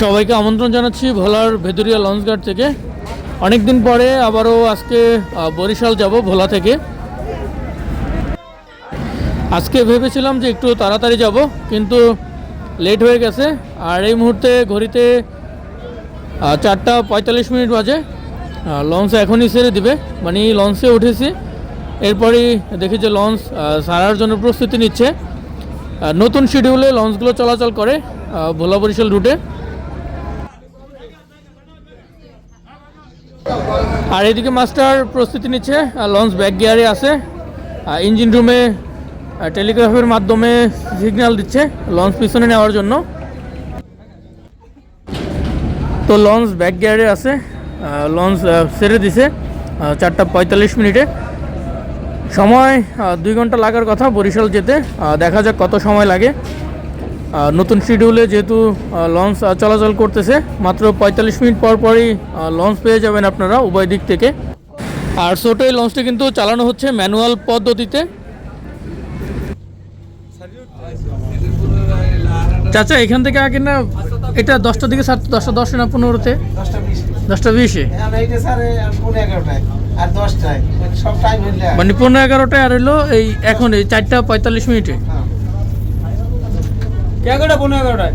সবাইকে আমন্ত্রণ জানাচ্ছি ভোলার ভেদুরিয়া লঞ্চ ঘাট থেকে। অনেকদিন পরে আবারও আজকে বরিশাল যাব ভোলা থেকে। আজকে ভেবেছিলাম যে একটু তাড়াতাড়ি যাব, কিন্তু লেট হয়ে গেছে। আর এই মুহূর্তে ঘড়িতে চারটা পঁয়তাল্লিশ মিনিট বাজে। লঞ্চ এখনই ছেড়ে দিবে। মানে লঞ্চে উঠেছি। এরপরই দেখি যে লঞ্চ সারার জন্য প্রস্তুতি নিচ্ছে। নতুন শিডিউলে লঞ্চগুলো চলাচল করে ভোলা বরিশাল রুটে আর এদিকে মাস্টার প্রস্তুতি নিচ্ছে লঞ্চ ব্যাক গিয়ারে আছে। ইঞ্জিন রুমে টেলিগ্রাফের মাধ্যমে সিগন্যাল দিচ্ছে, লঞ্চ পিছনে নেওয়ার জন্য। তো লঞ্চ ব্যাক গিয়ারে আছে। লঞ্চ ছেড়ে দিছে। চারটা পঁয়তাল্লিশ মিনিটে। সময় দুই ঘণ্টা লাগার কথা বরিশাল যেতে। দেখা যাক কত সময় লাগে। নতুন শিডিউলে যেহেতু লঞ্চ চলাচল করতেছে, মাত্র পঁয়তাল্লিশ মিনিট পর পরই লঞ্চ পেয়ে যাবেন আপনারা উভয় দিক থেকে। আর ছোটো এই লঞ্চটি কিন্তু চালানো হচ্ছে ম্যানুয়াল পদ্ধতিতে। চাচা, এখান থেকে আগে না এটা দশটার দিকে সাত দশটা দশটা না পনেরোতে? দশটা বিশ। স্যার পনেরো এগারোটায় আর দশটায়। মানে সব টাইম হইলে আর। মানে পনেরো এগারোটায় আর হলো এই এখন এই চারটা পঁয়তাল্লিশ মিনিটে। হ্যাঁ। এগারোটা পনেরো এগারোটায়?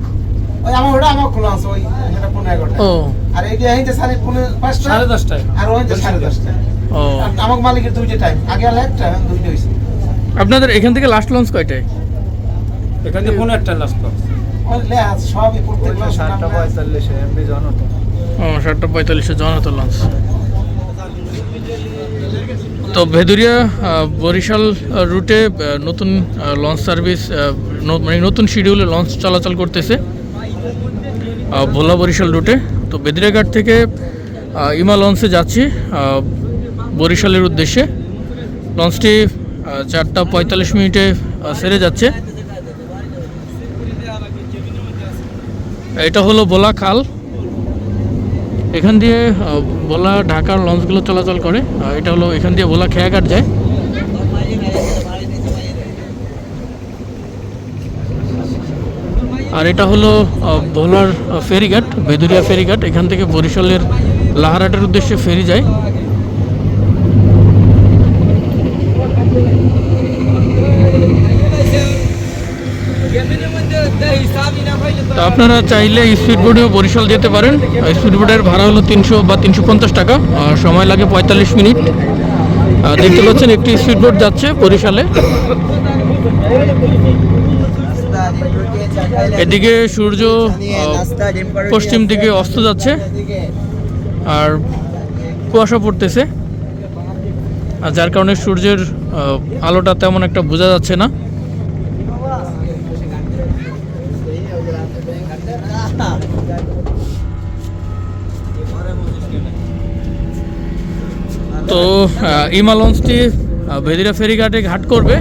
ওই আমার ওটা আমার খোলা আছে ওই এটা পনেরো ও। আর এইটা এইটা স্যার পনেরো পাঁচটা সাড়ে দশটায়। আর সাড়ে দশটায়। ও। আমার মালিকের দুইটা টাইম আগে আলো একটা দুইটা হয়েছে আপনাদের এখান থেকে লাস্ট লঞ্চ কয়টায়? এখান থেকে পনেরো একটা লাস্ট লেহাজ সবই প্রত্যেক সাতটা পঁয়তাল্লিশে এমনি জনতা। ও সাতটা পঁয়তাল্লিশে জনতা লঞ্চ তো ভেদুরিয়া বরিশাল রুটে নতুন লঞ্চ সার্ভিস ন- মানে নতুন শিডিউলে লঞ্চ চলাচল করতেছে ভোলা বরিশাল রুটে। তো বেদুরিয়াঘাট থেকে ইমা লঞ্চে যাচ্ছি বরিশালের উদ্দেশ্যে। লঞ্চটি চারটা পঁয়তাল্লিশ মিনিটে সেরে যাচ্ছে। এটা হলো বোলা খাল। এখান দিয়ে বোলা ঢাকার লঞ্চগুলো চলাচল করে। এটা হলো এখান দিয়ে বোলা খেয়াঘাট যায়। আর এটা হলো ভোলার ফেরিঘাট, বেদুরিয়া ফেরিঘাট। এখান থেকে বরিশালের লাহারাটের উদ্দেশ্যে ফেরি যায়। আপনারা চাইলে স্পিড বোটেও বরিশাল যেতে পারেন। স্পিড ভাড়া হলো তিনশো বা তিনশো পঞ্চাশ টাকা। আর সময় লাগে পঁয়তাল্লিশ মিনিট। দেখতে পাচ্ছেন একটি স্পিড বোট যাচ্ছে বরিশালে। এদিকে সূর্য পশ্চিম দিকে অস্ত যাচ্ছে। আর কুয়াশা পড়তেছে। আর যার কারণে সূর্যের আলোটা তেমন একটা বোঝা যাচ্ছে না। তো ইমা লঞ্চটি ভেদিরা ফেরিঘাটে ঘাট করবে।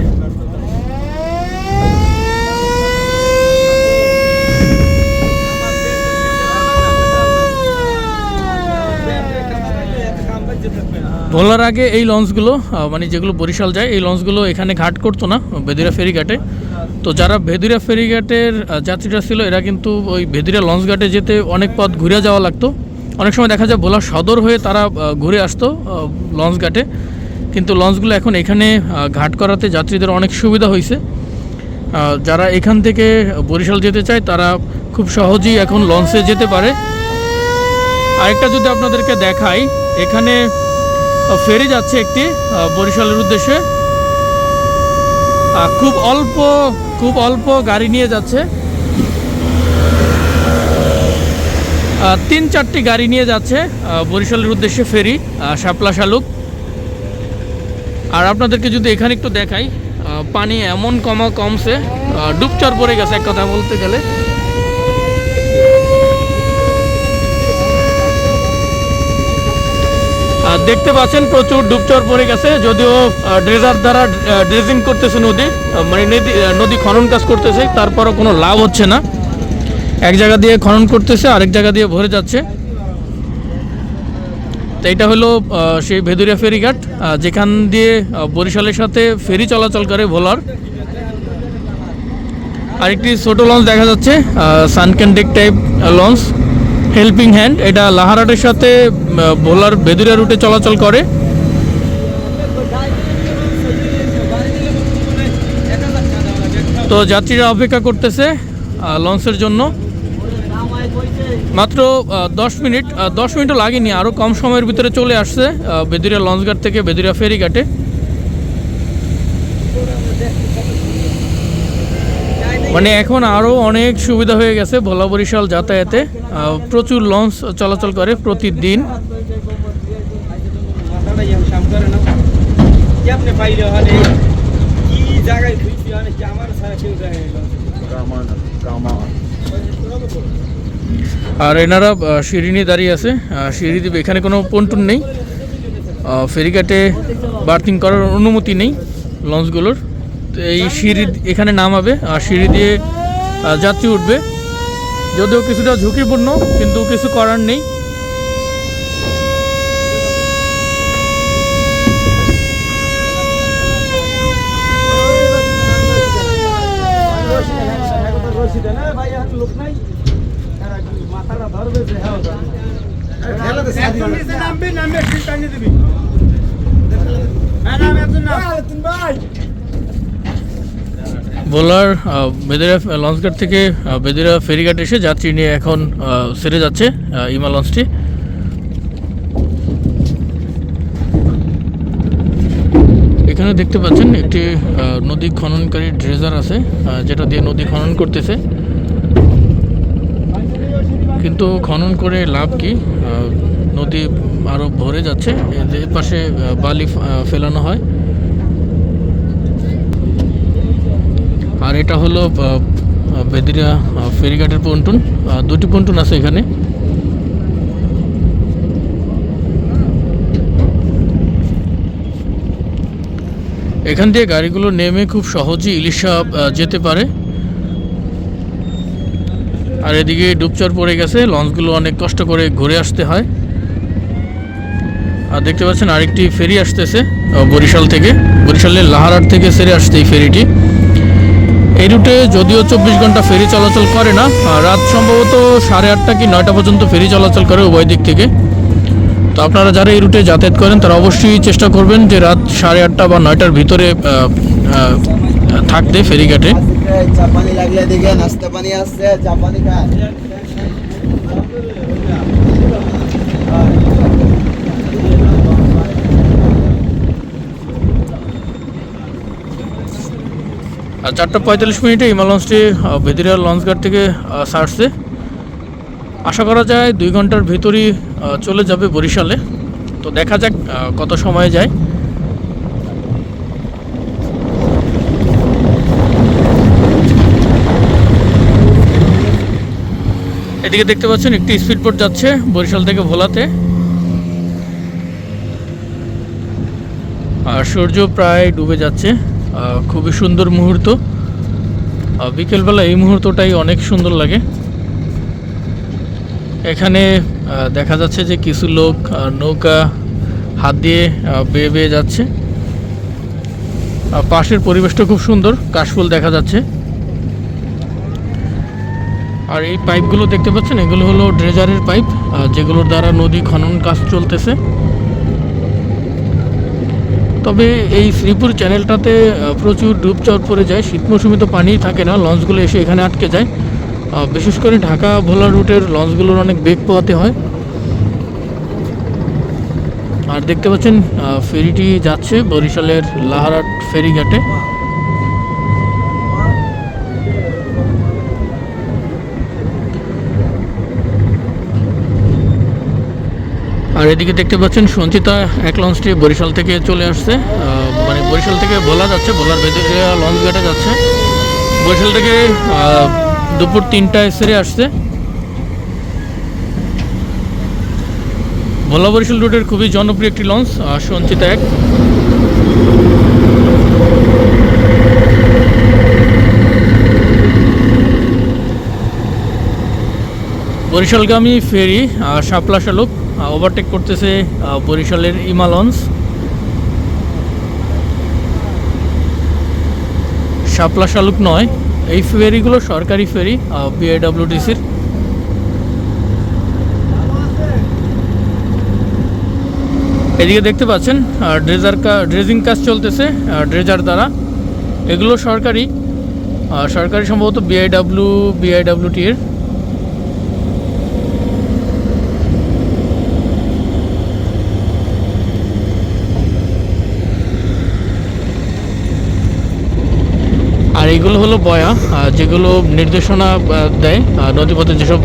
ভোলার আগে এই লঞ্চগুলো মানে যেগুলো বরিশাল যায়, এই লঞ্চগুলো এখানে ঘাট করতো না বেদিরা ফেরিঘাটে তো যারা ভেদিরা ফেরিঘাটের যাত্রীরা ছিল, এরা কিন্তু ওই ভেদিরা লঞ্চ ঘাটে যেতে অনেক পথ ঘুরে যাওয়া লাগতো। অনেক সময় দেখা যায় ভোলা সদর হয়ে তারা ঘুরে আসতো লঞ্চ ঘাটে। কিন্তু লঞ্চগুলো এখন এখানে ঘাট করাতে যাত্রীদের অনেক সুবিধা হয়েছে যারা এখান থেকে বরিশাল যেতে চায়, তারা খুব সহজেই এখন লঞ্চে যেতে পারে। আরেকটা যদি আপনাদেরকে দেখাই, এখানে ফেরি যাচ্ছে একটি বরিশালের উদ্দেশ্যে। খুব অল্প খুব অল্প গাড়ি নিয়ে যাচ্ছে। তিন চারটি গাড়ি নিয়ে যাচ্ছে বরিশালের উদ্দেশ্যে ফেরি শাপলা শালুক। আর আপনাদেরকে যদি এখানে একটু দেখাই পানি এমন কমা কমছে ডুবচর পড়ে গেছে এক কথা বলতে গেলে। দেখতে পাচ্ছেন প্রচুর ডুবচর পড়ে গেছে, যদিও ড্রেজার দ্বারা ড্রেজিং করতেছে নদী মানে নদী নদী খনন কাজ করতেছে, তারপরও কোনো লাভ হচ্ছে না। এক জায়গা দিয়ে খনন করতেছে, আরেক জায়গা দিয়ে ভরে যাচ্ছে। তো এটা হলো সেই ভেদুরিয়া ফেরিঘাট যেখান দিয়ে বরিশালের সাথে ফেরি চলাচল করে ভোলার। আরেকটি ছোট লঞ্চ দেখা যাচ্ছে সানক্যান্ডেক টাইপ লঞ্চ হেল্পিং হ্যান্ড এটা লাহারাটের সাথে ভোলার বেদুরিয়া রুটে চলাচল করে। তো যাত্রীরা অপেক্ষা করতেছে লঞ্চের জন্য। মাত্র দশ মিনিট দশ মিনিটও লাগেনি আরও কম সময়ের ভিতরে চলে আসছে বেদুরিয়া লঞ্চঘাট থেকে বেদুরিয়া ফেরিঘাটে। মানে এখন আরও অনেক সুবিধা হয়ে গেছে ভোলা বরিশাল যাতায়াতে। প্রচুর লঞ্চ চলাচল করে প্রতিদিন। জায়গায় আমার আর এনারা সিঁড়ি নিয়ে দাঁড়িয়ে আছে। সিঁড়ি এখানে কোনো পন্টুন নেই। ফেরিঘাটে বার্থিং করার অনুমতি নেই লঞ্চগুলোর। তো এই সিঁড়ি এখানে নামাবে আর সিঁড়ি দিয়ে যাত্রী উঠবে। যদিও কিছুটা ঝুঁকিপূর্ণ, কিন্তু কিছু করার নেই। বোলার বেদেরা লঞ্চঘাট থেকে বেদেরা ফেরিঘাট এসে যাত্রী নিয়ে এখন সেরে যাচ্ছে ইমা লঞ্চটি। এখানে দেখতে পাচ্ছেন একটি নদী খননকারী ড্রেজার আছে যেটা দিয়ে নদী খনন করতেছে। কিন্তু খনন করে লাভ কি? নদী আরও ভরে যাচ্ছে। এর পাশে বালি ফেলানো হয়। আর এটা হলো বেদিরা ফেরিঘাটের পন্টুন। দুটি পন্টুন আছে এখানে। এখান দিয়ে গাড়িগুলো নেমে খুব সহজেই ইলিশা যেতে পারে। আর এদিকে ডুবচর পড়ে গেছে। লঞ্চগুলো অনেক কষ্ট করে ঘুরে আসতে হয়। আর দেখতে পাচ্ছেন আরেকটি ফেরি আসতেছে বরিশাল থেকে। বরিশালের লাহারাট থেকে সেরে আসছে এই ফেরিটি। এই রুটে যদিও চব্বিশ ঘণ্টা ফেরি চলাচল করে না রাত সম্ভবত সাড়ে আটটা কি নয়টা পর্যন্ত ফেরি চলাচল করে উভয় দিক থেকে। তো আপনারা যারা এই রুটে যাতায়াত করেন, তারা অবশ্যই চেষ্টা করবেন যে রাত সাড়ে আটটা বা নয়টার ভিতরে থাকতে ফেরিঘাটে চারটা পঁয়তাল্লিশ মিনিটে ইমা লঞ্চটি বেদিরা লঞ্চঘাট থেকে ছাড়ছে আশা করা যায় দুই ঘণ্টার ভিতরই চলে যাবে বরিশালে। তো দেখা যাক কত সময় যায়। এদিকে দেখতে পাচ্ছেন, একটি স্পিড বোট যাচ্ছে বরিশাল থেকে ভোলাতে। আর সূর্য প্রায় ডুবে যাচ্ছে খুবই সুন্দর মুহূর্ত। বিকেলবেলা এই মুহূর্তটাই অনেক সুন্দর লাগে। এখানে দেখা যাচ্ছে যে কিছু লোক নৌকা হাত দিয়ে বেয়ে বেয়ে যাচ্ছে। পাশের পরিবেশটা খুব সুন্দর, কাশফুল দেখা যাচ্ছে। আর এই পাইপগুলো দেখতে পাচ্ছেন? এগুলো হলো ড্রেজারের পাইপ যেগুলোর দ্বারা নদী খনন কাজ চলতেছে। তবে এই শ্রীপুর চ্যানেলটাতে প্রচুর ডুবচর পড়ে যায়, শীত মৌসুমে তো পানিই থাকে না, লঞ্চগুলো এসে এখানে আটকে যায়। বিশেষ করে ঢাকা ভোলা রুটের লঞ্চগুলোর অনেক বেগ পোয়াতে হয়। আর দেখতে পাচ্ছেন ফেরিটি যাচ্ছে বরিশালের লাহারাট ফেরিঘাটে। আর এদিকে দেখতে পাচ্ছেন সঞ্চিতা এক লঞ্চটি বরিশাল থেকে চলে আসছে। মানে বরিশাল থেকে ভোলা যাচ্ছে ভোলার ভেতরিয়া লঞ্চ ঘাটে যাচ্ছে। বরিশাল থেকে দুপুর তিনটায় সেরে আসছে। ভোলা বরিশাল রুটের খুবই জনপ্রিয় একটি লঞ্চ সঞ্চিতা এক। বরিশালগামী ফেরি শাপলা শালুক। ওভারটেক করতেছে বরিশালের ইমা লঞ্চ শাপলা শালুক নয়, এই ফেরিগুলো সরকারি ফেরি বিআইডব্লিউটিসির এদিকে দেখতে পাচ্ছেন ড্রেজার ড্রেজিং কাজ চলতেছে ড্রেজার দ্বারা। এগুলো সরকারি সরকারি সম্ভবত বিআইডব্লিউ বিআইডব্লিউটি আর এগুলো হলো বয়া যেগুলো নির্দেশনা দেয় নদীপথে যেসব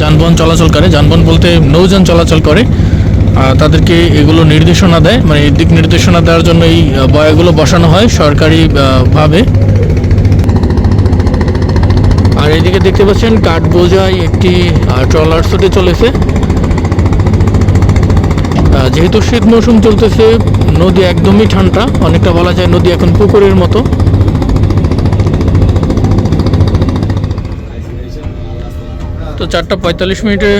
যানবাহন চলাচল করে যানবাহন বলতে নৌযান চলাচল করে তাদেরকে এগুলো নির্দেশনা দেয়। মানে দিক নির্দেশনা দেওয়ার জন্য এই বয়াগুলো বসানো হয় সরকারি আহ, ভাবে। আর এদিকে দেখতে পাচ্ছেন কাঠ বোঝাই একটি ট্রলার ছুটে চলেছে। যেহেতু শীত মৌসুম চলতেছে নদী একদমই ঠান্ডা অনেকটা বলা যায় নদী এখন পুকুরের মতো। তো চারটা পঁয়তাল্লিশ মিনিটে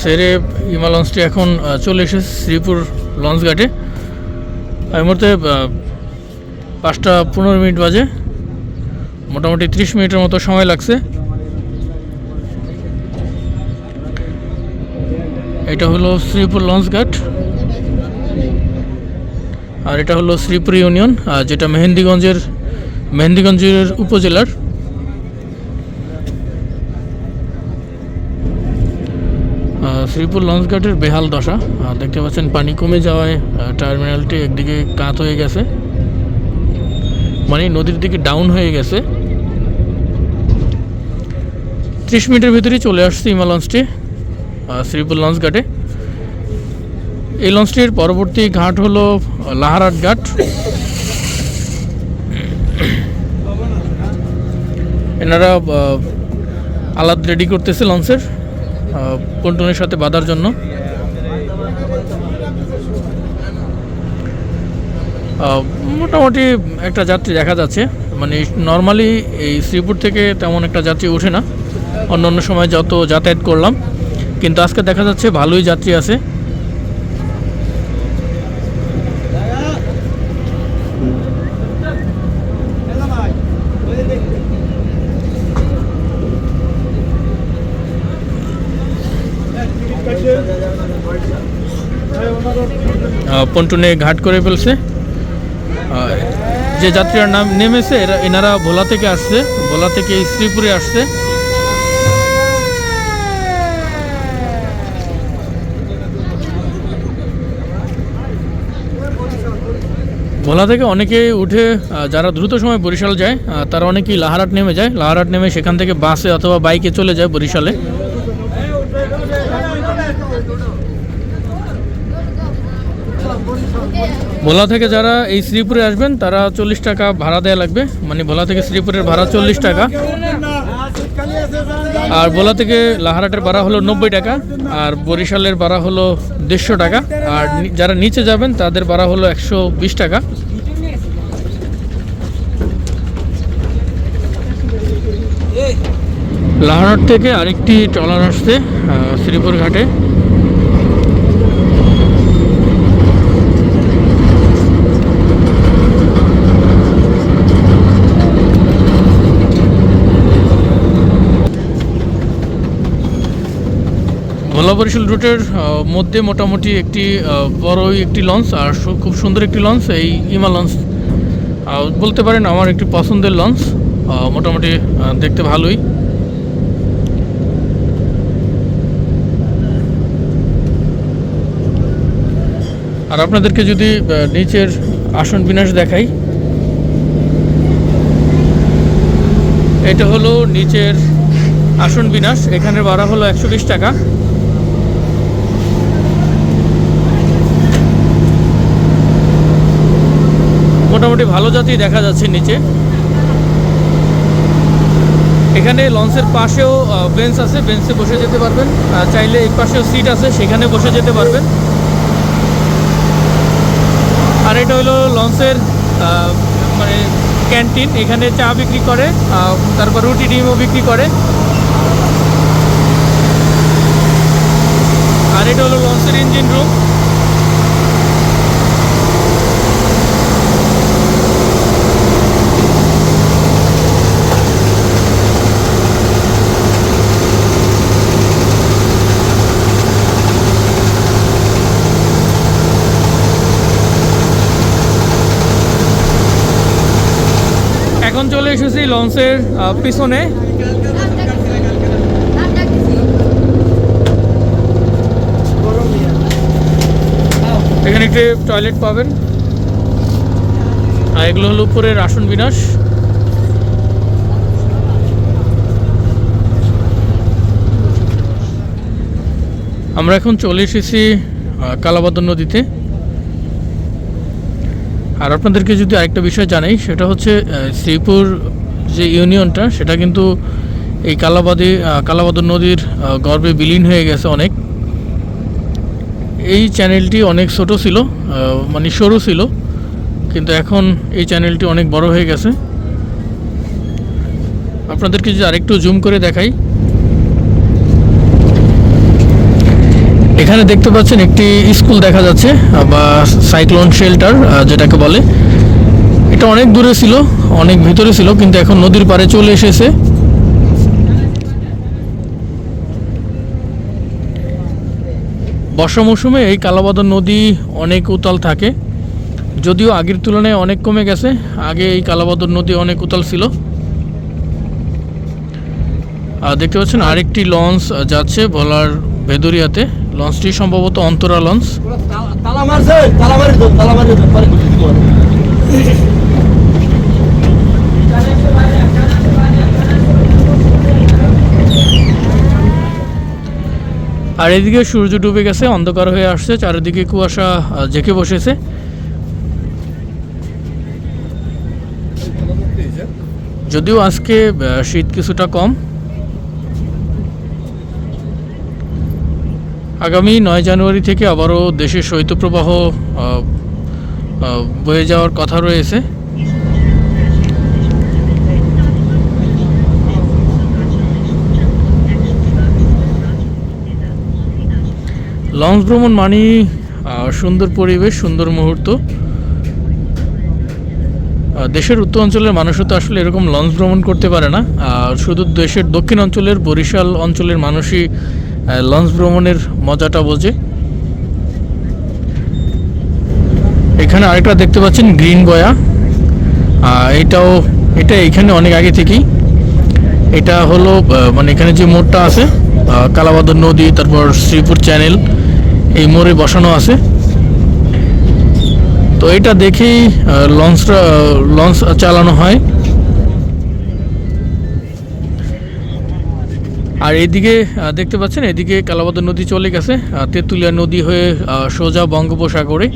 সেরে ইমা লঞ্চটি এখন চলে এসেছে শ্রীপুর লঞ্চ ঘাটে এই মুহূর্তে পাঁচটা পনেরো মিনিট বাজে। মোটামুটি ত্রিশ মিনিটের মতো সময় লাগছে। এটা হলো শ্রীপুর লঞ্চ ঘাট আর এটা হলো শ্রীপুর ইউনিয়ন যেটা মেহেন্দিগঞ্জের মেহেন্দিগঞ্জের উপজেলার। শ্রীপুর লঞ্চ ঘাটের বেহাল দশা। দেখতে পাচ্ছেন পানি কমে যাওয়ায় টার্মিনালটি একদিকে কাত হয়ে গেছে। মানে নদীর দিকে ডাউন হয়ে গেছে। ত্রিশ মিনিটের ভিতরেই চলে আসছে ইমা লঞ্চটি শ্রীপুর লঞ্চ ঘাটে এই লঞ্চটির পরবর্তী ঘাট হলো লাহারাট ঘাট। এনারা আলাদ রেডি করতেছে লঞ্চের। পন্টনের সাথে বাঁধার জন্য? মোটামুটি একটা যাত্রী দেখা যাচ্ছে। মানে নর্মালি এই শ্রীপুর থেকে তেমন একটা যাত্রী ওঠে না। অন্য অন্য সময় যত যাতায়াত করলাম। কিন্তু আজকে দেখা যাচ্ছে ভালোই যাত্রী আছে। পন্টুনে ঘাট করে ফেলছে। যে যাত্রীরা নাম, নেমেছে, এরা, এনারা ভোলা থেকে আসছে। ভোলা থেকে শ্রীপুরে আসছে। ভোলা থেকে অনেকে উঠে যারা দ্রুত সময় বরিশাল যায় তারা অনেকেই লাহারাট নেমে যায়। লাহারাট নেমে সেখান থেকে বাসে অথবা বাইকে চলে যায় বরিশালে। ভোলা থেকে যারা এই শ্রীপুরে আসবেন, তারা চল্লিশ টাকা ভাড়া দেওয়া লাগবে। মানে ভোলা থেকে শ্রীপুরের ভাড়া চল্লিশ টাকা। আর ভোলা থেকে লাহারাটের ভাড়া হলো নব্বই টাকা, আর বরিশালের ভাড়া হলো দেড়শো টাকা, আর যারা নিচে যাবেন, তাদের ভাড়া হলো একশো বিশ টাকা। লাহারাট থেকে আরেকটি ট্রলার আসছে শ্রীপুর ঘাটে। ভোলা বরিশাল রুটের মধ্যে মোটামুটি একটি বড়ই একটি লঞ্চ আর খুব সুন্দর একটি লঞ্চ, এই ইমা লঞ্চ। বলতে পারেন আমার একটি পছন্দের লঞ্চ মোটামুটি দেখতে ভালোই। আর আপনাদেরকে যদি নিচের আসন বিন্যাস দেখাই। এটা হলো নিচের আসন বিন্যাস, এখানে ভাড়া হলো একশো বিশ টাকা। মোটামুটি ভালো জাতি দেখা যাচ্ছে নিচে। এখানে লঞ্চের পাশেও বেঞ্চ আছে বেঞ্চে বসে যেতে পারবেন। চাইলে এই পাশেও সিট আছে, সেখানে বসে যেতে পারবেন। আর এটা হলো লঞ্চের মানে ক্যান্টিন এখানে চা বিক্রি করে তারপর রুটি ডিমও বিক্রি করে। আর এটা হলো লঞ্চের ইঞ্জিন রুম এখন চলে এসেছি লঞ্চের পিছনে। এখানে একটি টয়লেট পাবেন। আর এগুলো হলো উপরের আসন বিনাশ। আমরা এখন চলে এসেছি কালাবাদন নদীতে। আর আপনাদেরকে যদি আরেকটা বিষয় জানাই সেটা হচ্ছে শ্রীপুর যে ইউনিয়নটা সেটা কিন্তু এই কালাবাদী আহ, কালাবাদন নদীর গর্বে বিলীন হয়ে গেছে অনেক। এই চ্যানেলটি অনেক ছোট ছিল মানে সরু ছিল কিন্তু এখন এই চ্যানেলটি অনেক বড় হয়ে গেছে। আপনাদেরকে যদি আরেকটু জুম করে দেখাই এখানে দেখতে পাচ্ছেন একটি স্কুল দেখা যাচ্ছে, বা সাইক্লোন শেল্টার যেটাকে বলে। এটা অনেক দূরে ছিল, অনেক ভিতরে ছিল, কিন্তু এখন নদীর পাড়ে চলে এসেছে। বর্ষা মৌসুমে এই কালাবাদন নদী অনেক উতাল থাকে। যদিও আগের তুলনায় অনেক কমে গেছে, আগে এই কালাবাদন নদী অনেক উতাল ছিল। আর দেখতে পাচ্ছেন আরেকটি লঞ্চ যাচ্ছে ভোলার ভেদুরিয়াতে। লঞ্চটি সম্ভবত অন্তরা লঞ্চ। আর এদিকে সূর্য ডুবে গেছে অন্ধকার হয়ে আসছে চারিদিকে কুয়াশা জেঁকে বসেছে। যদিও আজকে শীত কিছুটা কম আগামী নয় জানুয়ারি থেকে আবারও দেশের শৈত্যপ্রবাহ বয়ে যাওয়ার কথা রয়েছে। লঞ্চ ভ্রমণ মানেই সুন্দর পরিবেশ, সুন্দর মুহূর্ত। দেশের উত্তর অঞ্চলের মানুষও তো আসলে এরকম লঞ্চ ভ্রমণ করতে পারে না। আর শুধু দেশের দক্ষিণ অঞ্চলের বরিশাল অঞ্চলের মানুষই লঞ্চ ভ্রমণের মজাটা বোঝে। এখানে আরেকটা দেখতে পাচ্ছেন গ্রিন বয়া এটাও, এটা এখানে অনেক আগে থেকেই। এটা হলো মানে এখানে যে মোড়টা আছে কালাবাদর নদী, তারপর শ্রীপুর চ্যানেল, এই মোড়ে বসানো আছে। তো এটা দেখেই লঞ্চটা লঞ্চ চালানো হয়। আর এদিকে দেখতে পাচ্ছেন, এদিকে কালাবাদর নদী চলে গেছে তেঁতুলিয়া নদী হয়ে সোজা বঙ্গোপসাগরে।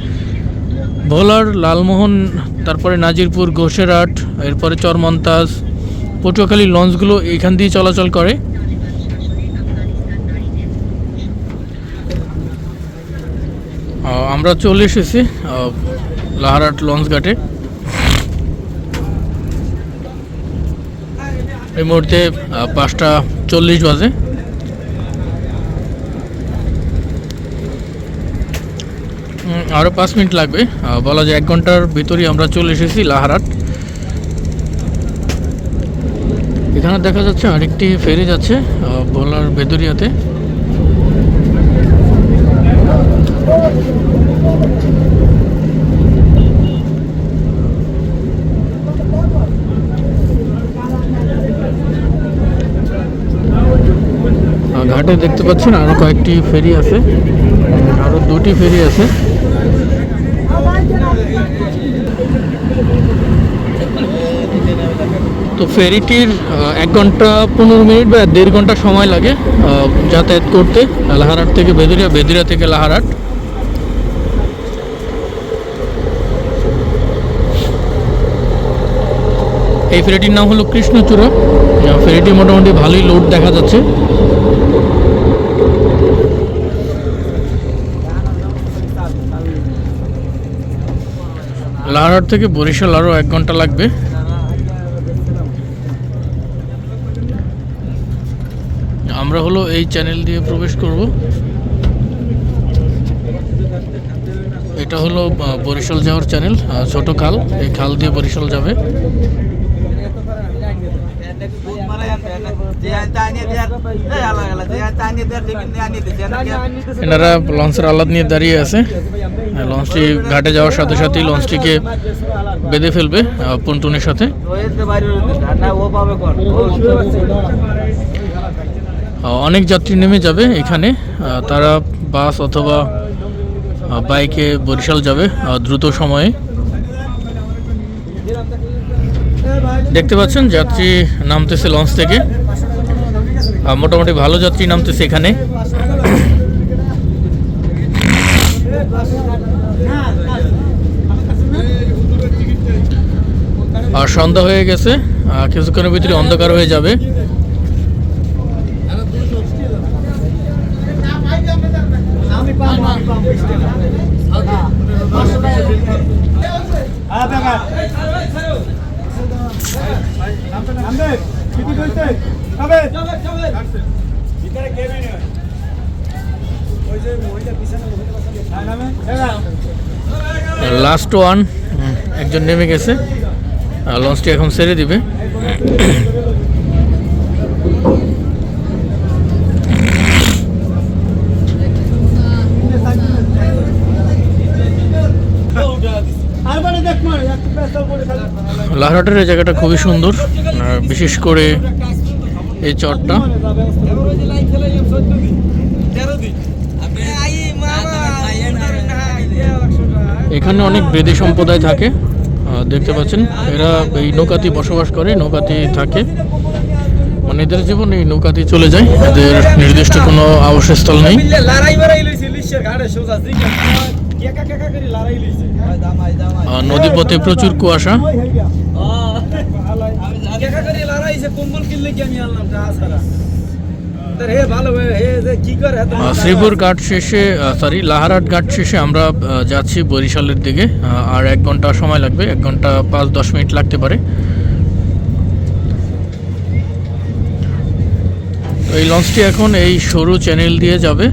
ভোলার, লালমোহন, তারপরে নাজিরপুর, ঘোষেরহাট, এরপরে চরমন্তাজ, পটুয়াখালী লঞ্চগুলো এখান দিয়ে চলাচল করে। আমরা চলে এসেছি লাহারাট লঞ্চ ঘাটে এই মুহূর্তে পাঁচটা চল্লিশ বাজে। আরও পাঁচ মিনিট লাগবে। বলা যায় এক ঘণ্টার ভিতরেই আমরা চলে এসেছি লাহারাট এখানে দেখা যাচ্ছে আরেকটি ফেরি যাচ্ছে বলার ভোলার বেদুরিয়াতে ঘাটে দেখতে পাচ্ছেন আরও কয়েকটি ফেরি আছে আরও দুটি ফেরি আছে। তো ফেরিটির এক ঘণ্টা পনেরো মিনিট বা দেড় ঘণ্টা সময় লাগে যাতায়াত করতে লাহারাট থেকে বেদুরিয়া বেদুরিয়া থেকে লাহারাট এই ফেরিটির নাম হলো কৃষ্ণচূড়া। ফেরিটি মোটামুটি ভালোই লোড দেখা যাচ্ছে। লাহারাট থেকে বরিশাল আরও এক ঘণ্টা লাগবে। আমরা হলো এই চ্যানেল দিয়ে প্রবেশ করব। এটা হলো বরিশাল যাওয়ার চ্যানেল ছোট খাল। এই খাল দিয়ে বরিশাল যাবে। এনারা লঞ্চের আলাদ নিয়ে দাঁড়িয়ে আছে। লঞ্চটি ঘাটে যাওয়ার সাথে সাথেই লঞ্চটিকে বেঁধে ফেলবে পন্টুনের সাথে। অনেক যাত্রী নেমে যাবে এখানে তারা বাস অথবা বাইকে বরিশাল যাবে দ্রুত সময়ে। দেখতে পাচ্ছেন, যাত্রী নামতেছে লঞ্চ থেকে। মোটামুটি ভালো যাত্রী নামতেছে এখানে। আর সন্ধ্যা হয়ে গেছে কিছুক্ষণের ভিতরে অন্ধকার হয়ে যাবে। লাস্ট ওয়ান একজন নেমে গেছে। লঞ্চটি এখন ছেড়ে দিবে। লাহরাটের এই জায়গাটা খুবই সুন্দর। বিশেষ করে এই চরটা। এখানে অনেক বেদে সম্প্রদায় থাকে দেখতে পাচ্ছেন এরা এই নৌকাতে বসবাস করে নৌকাতে থাকে মানে এদের জীবন এই নৌকাতে চলে যায় এদের নির্দিষ্ট কোনো আবাসস্থল নেই নদীপথে প্রচুর কুয়াশা কম্বল কিনলে কি আমি আনলাম শ্রীপুর ঘাট শেষে সরি লাহারাট ঘাট শেষে আমরা যাচ্ছি বরিশালের দিকে। আর এক ঘণ্টা সময় লাগবে এক ঘণ্টা পাঁচ দশ মিনিট লাগতে পারে। এই লঞ্চটি এখন এই সরু চ্যানেল দিয়ে যাবে।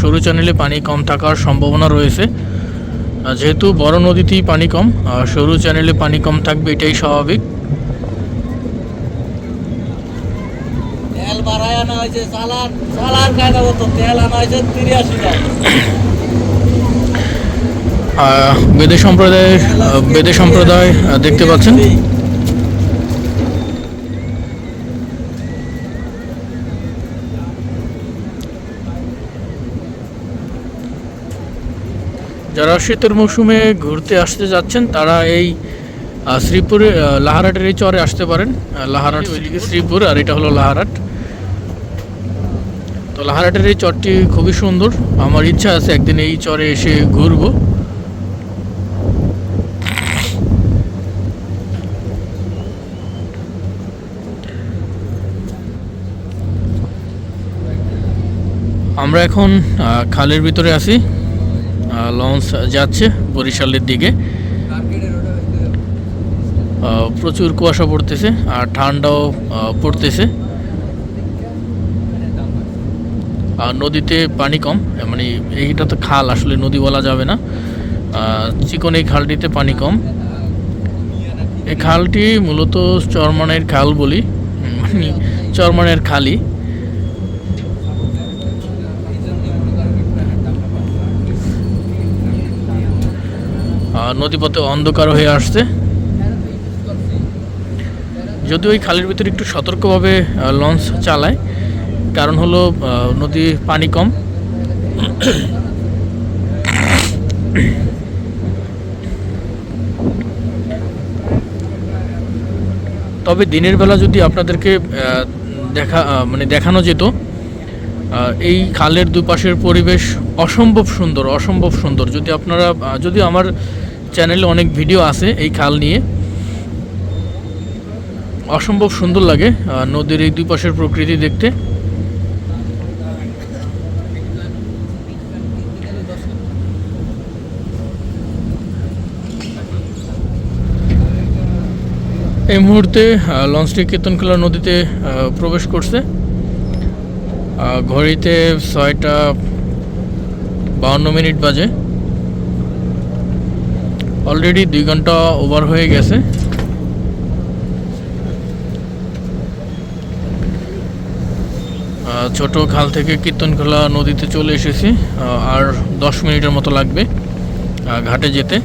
সরু চ্যানেলে পানি কম থাকার সম্ভাবনা রয়েছে। যেহেতু বড় নদীতেই পানি কম সরু চ্যানেলে পানি কম থাকবে এটাই স্বাভাবিক তেল বাড়ায় আনা বেদে বেদে সম্প্রদায় দেখতে পাচ্ছেন। যারা শীতের মৌসুমে ঘুরতে আসতে যাচ্ছেন, তারা এই শ্রীপুরে লাহারাটের এই চরে আসতে পারেন। লাহারাট শ্রীপুর, আর এটা হলো লাহারাট। লাহারাটের এই চরটি খুবই সুন্দর। আমার ইচ্ছা আছে একদিন এই চরে এসে ঘুরবো। আমরা এখন খালের ভিতরে আছি। লঞ্চ যাচ্ছে বরিশালের দিকে। প্রচুর কুয়াশা পড়তেছে আর ঠান্ডাও পড়তেছে আর নদীতে পানি কম মানে এইটা তো খাল, আসলে নদী বলা যাবে না। চিকন এই খালটিতে পানি কম। এই খালটি মূলত চরমানের খাল বলি মানে চরমানের খালি। নদীপথে অন্ধকার হয়ে আসছে। যদি ওই খালের ভিতরে একটু সতর্কভাবে লঞ্চ চালায় কারণ হলো নদী পানি কম। তবে দিনের বেলা যদি আপনাদেরকে দেখা মানে দেখানো যেত এই খালের দুপাশের পরিবেশ অসম্ভব সুন্দর অসম্ভব সুন্দর। যদি আপনারা যদিও আমার চ্যানেলে অনেক ভিডিও আছে এই খাল নিয়ে, অসম্ভব সুন্দর লাগে নদীর এই দুই পাশের প্রকৃতি দেখতে। এই মুহূর্তে লঞ্চটি কীর্তনখোলা নদীতে প্রবেশ করছে। ঘড়িতে ছয়টা বাউন্ন মিনিট বাজে। অলরেডি দুই ঘণ্টা ওভার হয়ে গেছে। ছোট খাল থেকে কীর্তনখোলা নদীতে চলে এসেছি। আর দশ মিনিটের মতো লাগবে ঘাটে যেতে।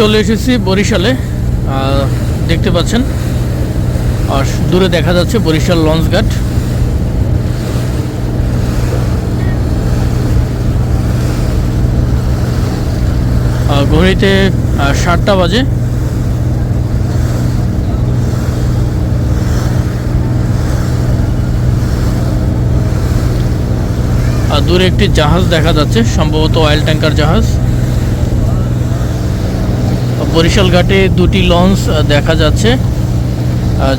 চলে এসেছি বরিশালে দেখতে পাচ্ছেন। আর দূরে দেখা যাচ্ছে বরিশাল লঞ্চ ঘাট। ঘড়িতে সাতটা বাজে। আর দূরে একটি জাহাজ দেখা যাচ্ছে, সম্ভবত অয়েল ট্যাঙ্কার জাহাজ। বরিশাল ঘাটে দুটি লঞ্চ দেখা যাচ্ছে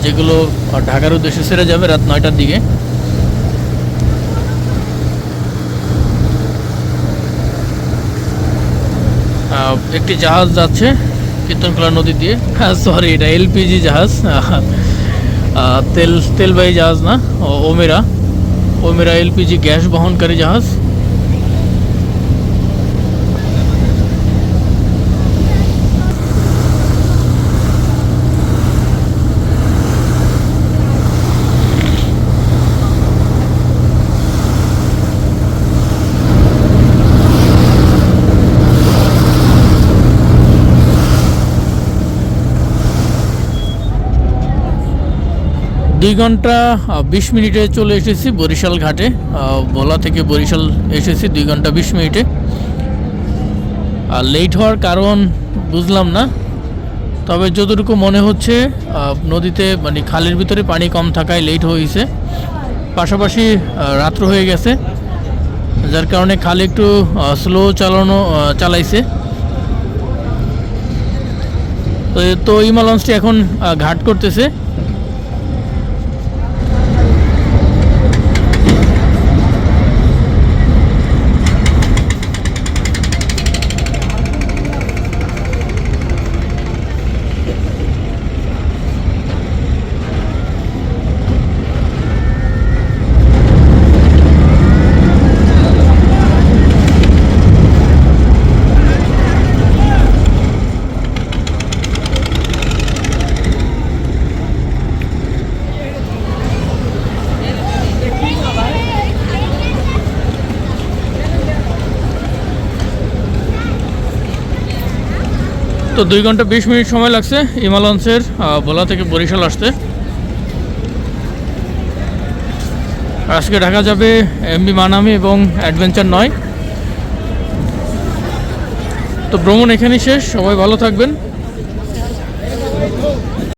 যেগুলো ঢাকার উদ্দেশ্যে সেরে যাবে রাত নয়টার দিকে। একটি জাহাজ যাচ্ছে কীর্তনখোলা নদী দিয়ে। হ্যাঁ সরি এটা এলপিজি জাহাজ। তেল, তেলবাহী জাহাজ না ওমেরা। ওমেরা এলপিজি গ্যাস বহনকারী জাহাজ। দুই ঘণ্টা বিশ মিনিটে চলে এসেছি বরিশাল ঘাটে। ভোলা থেকে বরিশাল এসেছি দুই ঘণ্টা, বিশ মিনিটে। আর লেট হওয়ার কারণ বুঝলাম না। তবে যতটুকু মনে হচ্ছে নদীতে মানে খালের ভিতরে পানি কম থাকায় লেট হয়েছে। পাশাপাশি রাত্র হয়ে গেছে, যার কারণে খালে একটু স্লো চালানো চালাইছে। তো তো ইমা লঞ্চটি এখন ঘাট করতেছে। তো দুই ঘণ্টা বিশ মিনিট সময় লাগছে ইমালঞ্চের ভোলা থেকে বরিশাল আসতে। আজকে ঢাকা যাবে এমবি মানামি এবং অ্যাডভেঞ্চার নয়। তো ভ্রমণ এখানেই শেষ, সবাই ভালো থাকবেন।